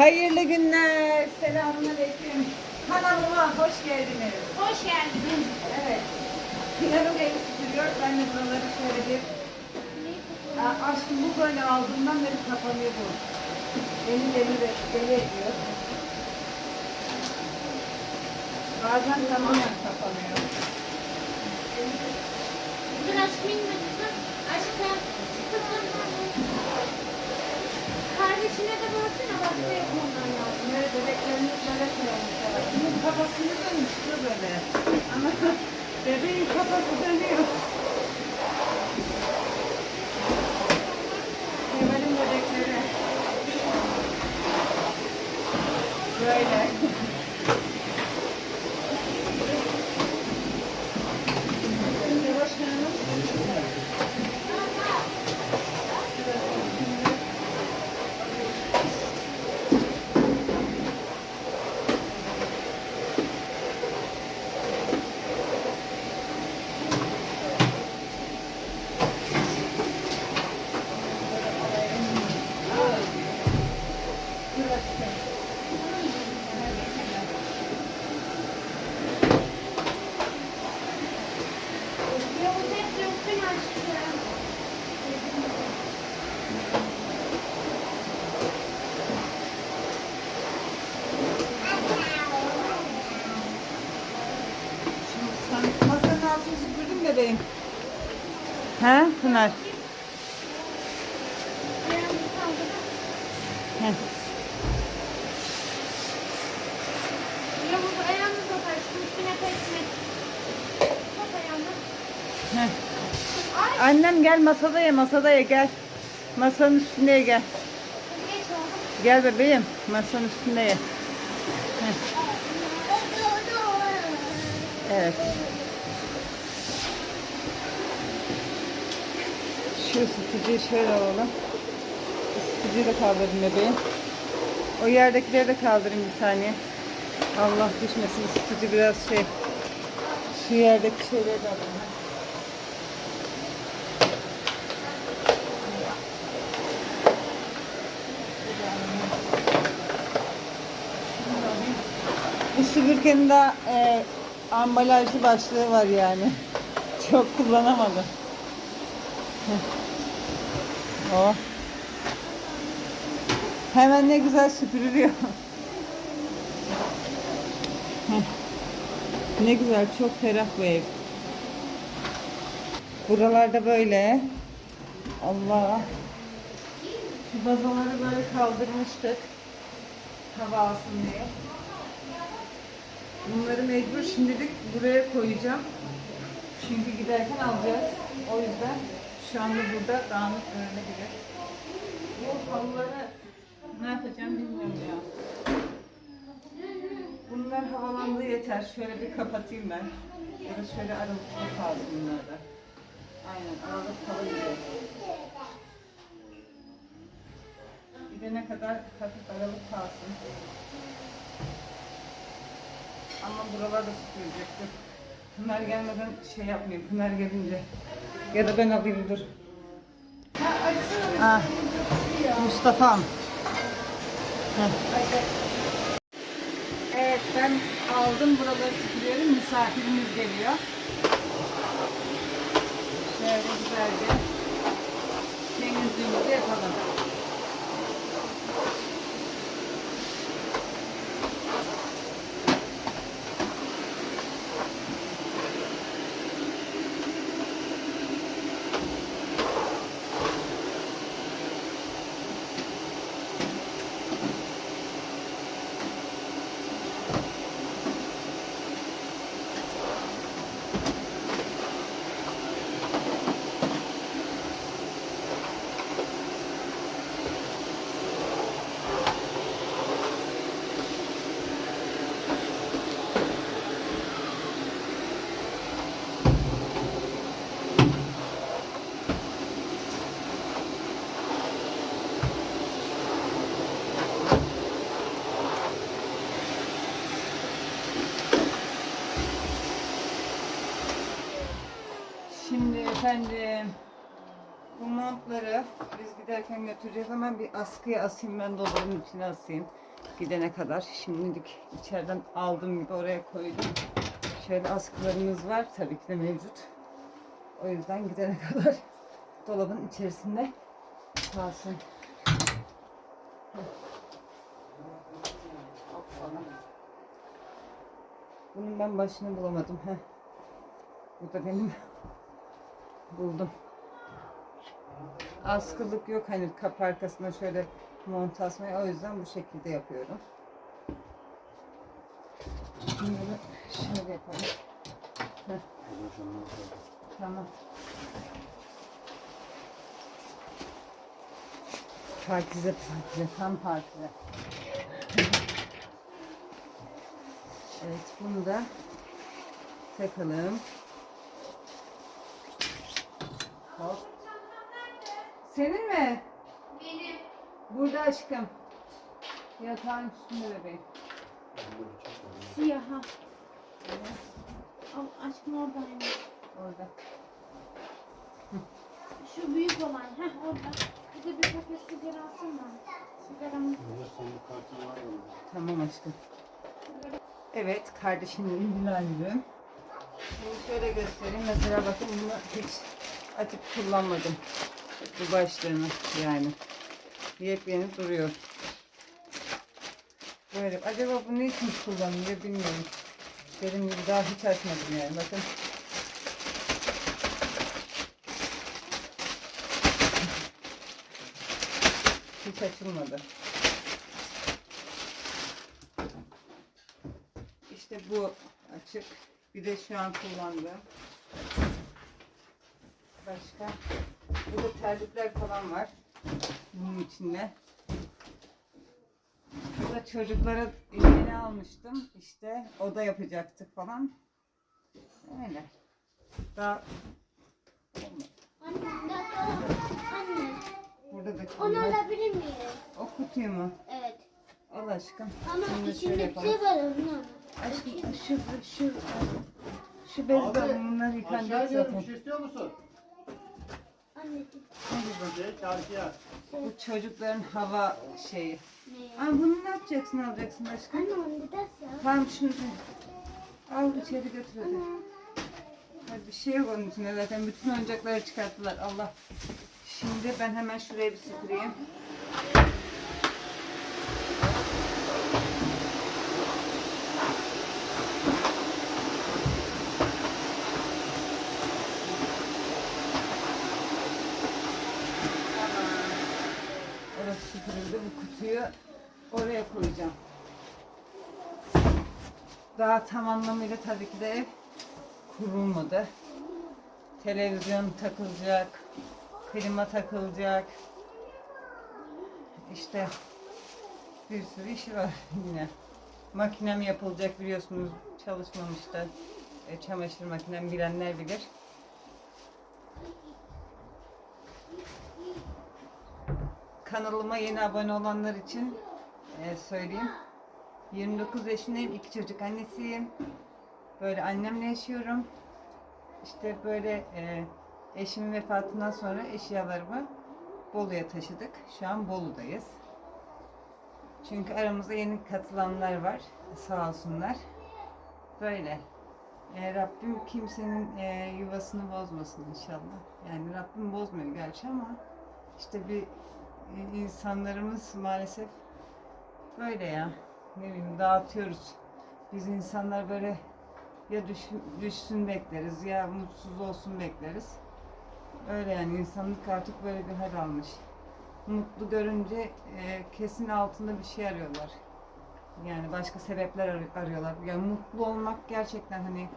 Hayırlı günler. Selamünaleyküm. Kanalıma hoş geldiniz. Hoş geldiniz. Evet. Planım evi süpürüyor. Ben de buraları şöyle bir... Aa, aşkım bu böyle aldığımdan beri kapanıyor bu. Beni deli, deli ediyor. Bazen tamamen kapanıyor. Dur aşkım inmedim. Aşkım. Kardeşine de baksana bak ne ondan lazım. Böyle bebeklerimiz böyle koyalım. Bunun kafasını dönmüştü böyle. Ama bebeğin kafası dönüyor. Kemal'in bebekleri. Böyle. Şimdi başkanım. Yavuz hep döktün aşkım. Şimdi sen masanın altını süpürdün mü bebeğim? He Pınar? Ayağımı kaldır. He. Yavuz ayağını sok aşkım. Üstüne pekme. Sok ayağını. He. Ay. Annem gel masada ye masada ye gel. Masanın üstünde ye gel. Gel bebeğim masanın üstünde ye. Evet. Şu ısıtıcıyı şöyle alalım. Isıtıcıyı da kaldırın bebeğim. O yerdekileri de kaldırın bir saniye. Allah düşmesin ısıtıcı biraz şey. Şu yerdeki şeyleri de alalım. Bu süpürgenin de e, ambalajlı başlığı var yani. Çok kullanamadım. Heh. Oh. Hemen ne güzel süpürülüyor. Ne güzel, çok ferah bu ev. Buralarda böyle. Allah. Şu bazaları böyle kaldırmıştık. Hava alsın diye. Bunları mecbur şimdilik buraya koyacağım. Çünkü giderken alacağız. O yüzden şu anda burada dağınık görünebilir. Bu halıları ne yapacağım bilmiyorum ya. Bunlar havalandığı yeter. Şöyle bir kapatayım ben. Ya da şöyle aralıklı kalsın bunlar da. Aynen aralık kalıyor. Gidene kadar hafif aralık kalsın. Ama buralar da süpürecektir. Pınar gelmeden şey yapmayayım. Pınar gelince. Ya da ben alayım dur. Ha, Mustafa'm. Heh. Evet ben aldım buraları süpürüyorum. Misafirimiz geliyor. Şöyle güzelce temizliğimizi yapalım. Şimdi efendim bu montları biz giderken götüreceğiz ama bir askıya asayım ben dolabın içine asayım. gidene kadar. Şimdilik içeriden aldığım gibi oraya koydum. Şöyle askılarımız var tabii ki de mevcut. O yüzden gidene kadar dolabın içerisinde kalsın. Bunun ben başını bulamadım. Heh. Bu da benim buldum. Askılık yok hani kapı arkasına şöyle mont asmayı o yüzden bu şekilde yapıyorum. Bunları şöyle yapalım. Tamam. Partize partize tam partize. Evet bunu da takalım. Hop. Senin mi? Benim. Burada aşkım. Yatağın üstünde bebeğim. Siyaha. Al aşkım oradaymış. Orada. Şu büyük olan. Heh orada. Bir de bir paket sigara alsana. Sigaramı. Tamam aşkım. Evet, kardeşimle ilgilendim. Şimdi şöyle göstereyim. Mesela bakın bunu hiç açıp kullanmadım. Bu başlığını yani. Yepyeni duruyor. Böyle. Acaba bu ne için kullanılıyor bilmiyorum. Benim gibi daha hiç açmadım yani. Bakın. Hiç açılmadı. İşte bu açık. Bir de şu an kullandığım. Başka. Burada terlikler falan var. Bunun içinde. Burada çocuklara yeni almıştım. İşte oda yapacaktık falan. Öyle. Daha. Anne. Anne. Burada da Onu alabilir miyim? O kutuyu mu? Evet. Al aşkım. Ama Şimdi şöyle içinde bir yapalım. şey var onun. Aşkım şu şu şu bezden bunlar yıkanacak Aşağı zaten. bir şey istiyor musun? Bu çocukların hava şeyi. Aa bunu ne yapacaksın alacaksın aşkım? Anne onu yap. Tamam şunu al içeri götür hadi. Hadi bir şey yok onun içinde zaten bütün oyuncakları çıkarttılar Allah. Şimdi ben hemen şuraya bir süpüreyim. Süpürüldü. Bu kutuyu oraya koyacağım. Daha tam anlamıyla tabii ki de ev kurulmadı. Televizyon takılacak, klima takılacak. İşte bir sürü işi var yine. Makinem yapılacak biliyorsunuz çalışmamıştı. E, çamaşır makinem bilenler bilir. Kanalıma yeni abone olanlar için e, söyleyeyim. 29 yaşındayım, iki çocuk annesiyim. Böyle annemle yaşıyorum. İşte böyle e, eşimin vefatından sonra eşyalarımı Bolu'ya taşıdık. Şu an Bolu'dayız. Çünkü aramızda yeni katılanlar var. Sağ olsunlar. Böyle. E, Rabbim kimsenin e, yuvasını bozmasın inşallah. Yani Rabbim bozmuyor gerçi ama işte bir insanlarımız maalesef böyle ya. Ne bileyim dağıtıyoruz. Biz insanlar böyle ya düş, düşsün bekleriz ya mutsuz olsun bekleriz. Öyle yani insanlık artık böyle bir hal almış. Mutlu görünce e, kesin altında bir şey arıyorlar. Yani başka sebepler ar- arıyorlar. Yani mutlu olmak gerçekten hani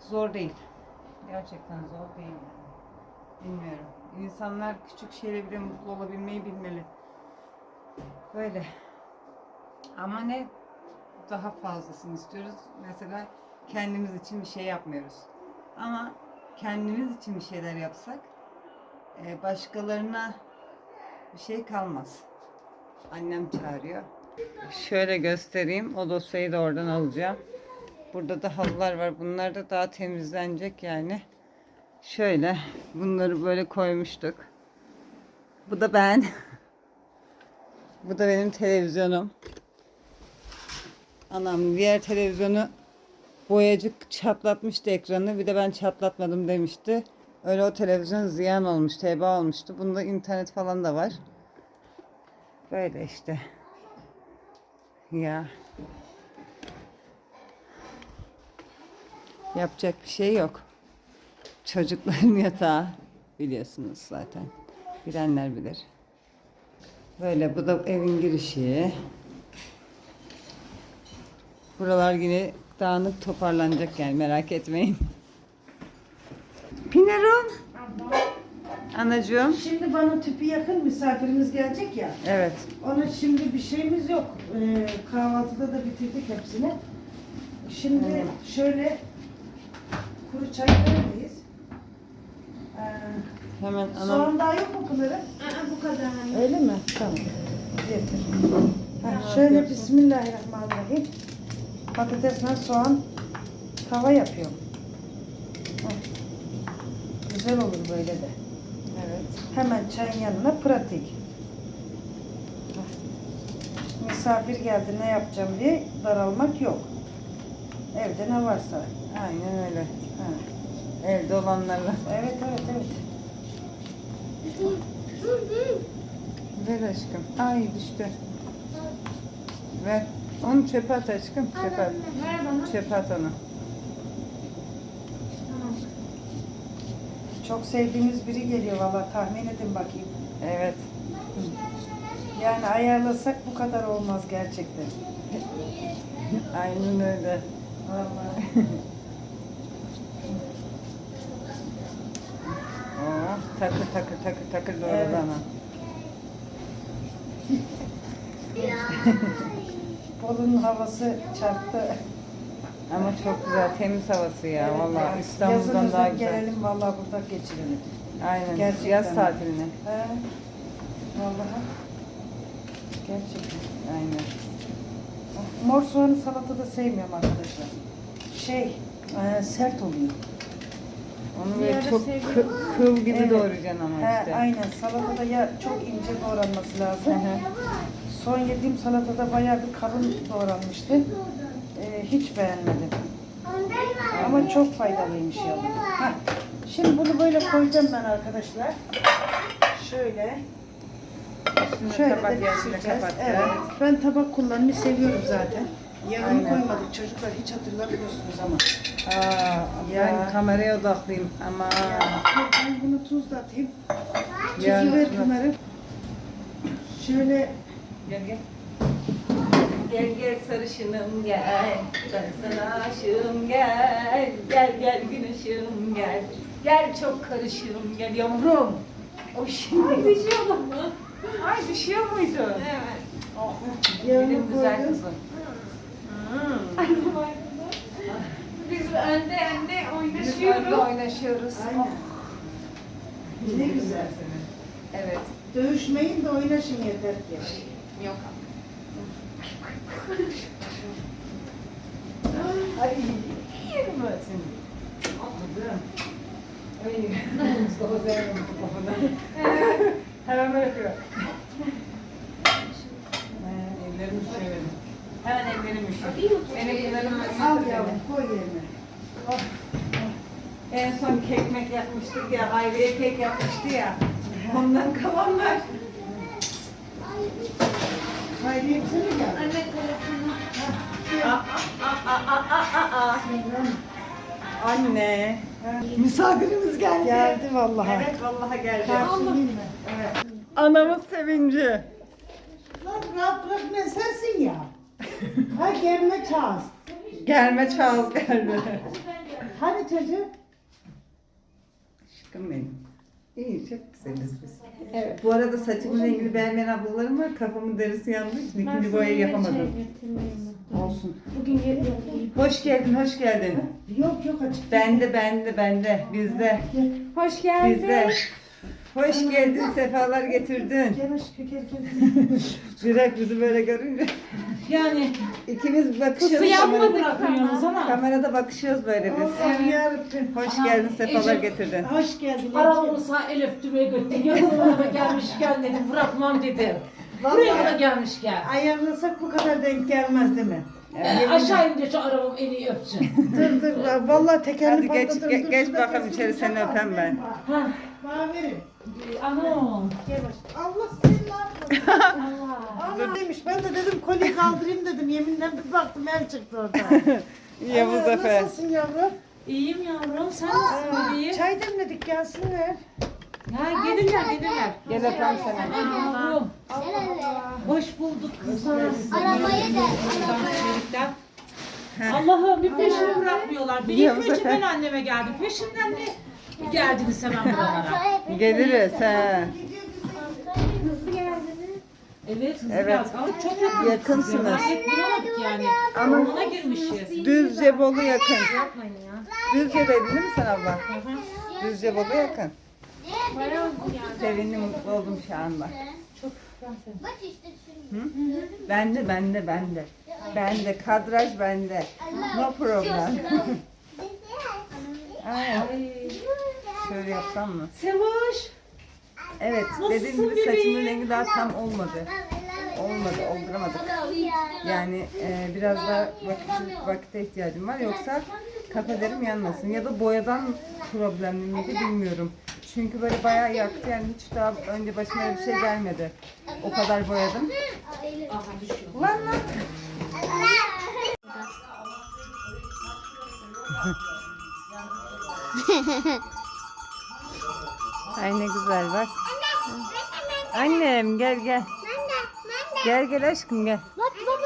zor değil. Gerçekten zor değil. Bilmiyorum. İnsanlar küçük şeyle bile mutlu olabilmeyi bilmeli. Böyle. Ama ne daha fazlasını istiyoruz. Mesela kendimiz için bir şey yapmıyoruz. Ama kendimiz için bir şeyler yapsak e, başkalarına bir şey kalmaz. Annem çağırıyor. Şöyle göstereyim. O dosyayı da oradan alacağım. Burada da halılar var. Bunlar da daha temizlenecek yani. Şöyle bunları böyle koymuştuk. Bu da ben. Bu da benim televizyonum. Anam diğer televizyonu boyacı çatlatmıştı ekranı. Bir de ben çatlatmadım demişti. Öyle o televizyon ziyan olmuş, teba olmuştu. Bunda internet falan da var. Böyle işte. Ya. Yapacak bir şey yok. Çocukların yatağı biliyorsunuz zaten. Bilenler bilir. Böyle bu da evin girişi. Buralar yine dağınık toparlanacak yani merak etmeyin. Pinerum. Anacığım. Şimdi bana tüpü yakın misafirimiz gelecek ya. Evet. Ona şimdi bir şeyimiz yok. Ee, kahvaltıda da bitirdik hepsini. Şimdi şöyle kuru çay veremeyiz. Ee, Hemen anam. soğan daha yok mu Pınar'ım? Aa, bu kadar anne. Öyle mi? Tamam. Getir. Ha, şöyle Bismillahirrahmanirrahim. Patatesle soğan tava yapıyorum. Heh. Güzel olur böyle de. Evet. Hemen çayın yanına pratik. Heh. Misafir geldi ne yapacağım diye daralmak yok. Evde ne varsa. Aynen öyle. Ha. Evde olanlarla. Evet evet evet. Ver aşkım. Ay düştü. Ver. Onu çöpe at aşkım. Çöpe at. Ver bana. Çöpe at onu. Çok sevdiğiniz biri geliyor valla tahmin edin bakayım. Evet. Yani ayarlasak bu kadar olmaz gerçekten. Aynen öyle. Vallahi. takır takır takır takır doğru Evet. bana. Bolu'nun havası çarptı. Ama çok güzel temiz havası ya. Evet Vallahi ya. İstanbul'dan Yazınıza daha güzel. gelelim vallahi burada geçirelim. Aynen. Gerçekten. Yaz tatiline. He. Vallahi. Gerçekten. Aynen. Mor soğanı salatada sevmiyorum arkadaşlar. Şey, e, sert oluyor. Onu böyle çok seviyorum. kı- kıl gibi Evet. doğrayacaksın ama He, işte. aynen. Salatada ya çok ince doğranması lazım. Son yediğim salatada bayağı bir kalın doğranmıştı. E, hiç beğenmedim. Ama çok faydalıymış ya. Heh. Şimdi bunu böyle koyacağım ben arkadaşlar. Şöyle. Üstüne Şöyle tabak yerine pişireceğiz. Evet. Ben tabak kullanmayı seviyorum zaten. Yağını Aynen. koymadık çocuklar hiç hatırlamıyorsunuz ama. Aa, Ya. ben kameraya odaklıyım ama Ya, ben bunu tuz da atayım. Tuzu Ya. ver Pınar'ım. Şöyle Gel gel. Gel gel sarışınım gel. Ben sana aşığım gel. Gel gel güneşim gel. Gel çok karışığım gel yavrum. O şimdi düşüyor mu? Ay düşüyor muydu? Evet. Oh, Yağını benim güzel koydum. kızım. Hmm. Biz önde önde Biz orada oynaşıyoruz. oynaşıyoruz. Aynen. Ne güzel. Evet. Dövüşmeyin de oynaşın yeter ki. Yok. Ay yerim ben seni. Anladım. Ay Mustafa bu kafadan. Hemen böyle yapıyor. Hemen ellerim üşüyor benim. Hemen ellerim üşüyor. Benim ellerim Al yavrum koy yerine. En son kekmek yapmıştık ya, ayrıya kek yapmıştı ya. Ondan kalanlar. Hayriye bize mi geldi? Anne aa. Anne. Misafirimiz geldi. Geldi vallahi. Evet vallahi geldi. Mı? Anamın sevinci. Lan rahat bırak ne sensin ya. Ha gelme çağız. Gelme Charles geldi. Hadi çocuğum. Aşkım benim. İyi çok güzeliz biz. Evet. Bu arada saçımın rengini beğenmeyen ablalarım var. Kafamın derisi yandığı için ikinci boyayı yapamadım. Olsun. Bugün yapayım. Hoş geldin, hoş geldin. Yok yok açık. Bende, bende, bende. Bizde, Hoş geldin. bizde. Hoş geldin, sefalar getirdin. Gel aşkım gel gel. Direkt bizi böyle görünce. Yani İkimiz bakışıyoruz. Pusu yapmadık bırakmıyorsunuz ama. Kamerada bakışıyoruz böyle biz. Allah'ım yarabbim. Hoş geldin, sefalar getirdin. Hoş geldin. Paramı sağ elif düve götürdüm. Yanıma gelmişken dedim bırakmam dedim. Buraya kadar gelmişken. Ayarlasak bu kadar denk gelmez değil mi? Ee, aşağı ince şu arabam iyi öpsün. Dur dur vallahi tekerini Hadi geç, patlatırım. ge- Dur, geç şurada bakalım içeri seni öpem ben. ha. Bana verin. Anam. Allah seni Allah demiş. Ben de dedim kolyeyi kaldırayım dedim. Yeminle bir baktım el çıktı orada. Yavuz Aa, Efe. Nasılsın yavrum? İyiyim yavrum. Sen nasılsın bebeğim? Çay demledik gelsinler. Ha gelirler gelirler. Gel öpem seni. Yavrum. Hoş bulduk kızlar. Arabayı da. Çelikten. Allah'ım bir peşimi bırakmıyorlar. Bir önce Efe. ben anneme geldim. Peşimden ne geldiniz hemen buralara? Geliriz he. Hızlı geldiniz. Evet, hızlı Evet. geldik. Ama çok yakın. Yakınsınız. Bulamadık yani. Ama- Ormana girmişiz. Düzce Bolu yakın. Yapmayın ya. Düzce'deydin değil mi sen abla? Hı hı. Düzce Bolu yakın. Bayağı hızlı geldi. Sevindim, mutlu oldum şu anda. Bak işte şimdi. Ben de, ben de, ben de. Ben de, kadraj bende. No problem. Ay, Ay. şöyle yapsam mı? Sevoş. Evet, dediğim gibi saçımın rengi daha tam olmadı. Olmadı, olduramadık. Yani e, biraz daha vakit, vakite ihtiyacım var. Yoksa kafelerim yanmasın. Ya da boyadan problemli miydi bilmiyorum. Çünkü böyle bayağı yaktı. Yani hiç daha önce başıma öyle bir şey gelmedi. O kadar boyadım. Aha düşüyor. Lan lan. Ay ne güzel bak. Annem gel gel. Gel gel aşkım gel. Bak baba.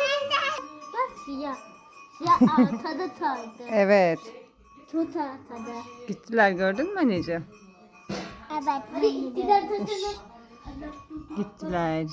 Bak siyah. Siyah arkada tardı. Evet. Tut arkada. Gittiler gördün mü anneciğim? Evet. Hadi gidelim. Gittiler.